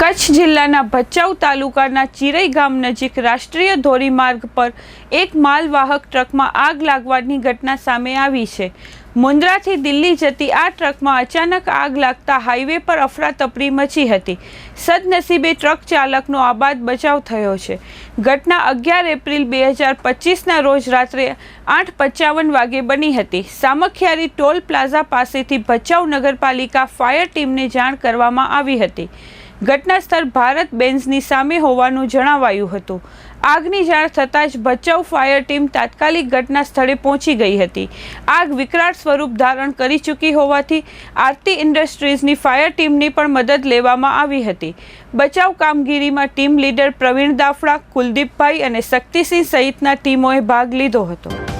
કચ્છ જિલ્લાના ભચાઉ તાલુકાના ચિરઈ ગામ નજીક રાષ્ટ્રીય ધોરીમાર્ગ પર એક માલવાહક ટ્રકમાં આગ લાગવાની ઘટના સામે આવી છે. મુન્દ્રાથી દિલ્હી જતી આ ટ્રકમાં અચાનક આગ લાગતા હાઈવે પર અફરાતફરી મચી હતી. સદનસીબે ટ્રક ચાલકનો આબાદ બચાવ થયો છે. ઘટના અગિયાર એપ્રિલ બે હજાર પચીસના રોજ રાત્રે આઠ પંચાવન વાગે બની હતી. સામખિયારી ટોલ પ્લાઝા પાસેથી ભચાઉ નગરપાલિકા ફાયર ટીમને જાણ કરવામાં આવી હતી. ઘટના સ્થળ ભારત બેન્ઝની સામે હોવાનું જણાવાયું હતું. આગની જાણ થતાં જ ભચાઉ ફાયર ટીમ તાત્કાલિક ઘટના સ્થળે પહોંચી ગઈ હતી. આગ વિકરાળ સ્વરૂપ ધારણ કરી ચૂકી હોવાથી આરતી ઇન્ડસ્ટ્રીઝની ફાયર ટીમની પણ મદદ લેવામાં આવી હતી. બચાવ કામગીરીમાં ટીમ લીડર પ્રવીણ દાફડા, કુલદીપભાઈ અને શક્તિસિંહ સહિતના ટીમોએ ભાગ લીધો હતો.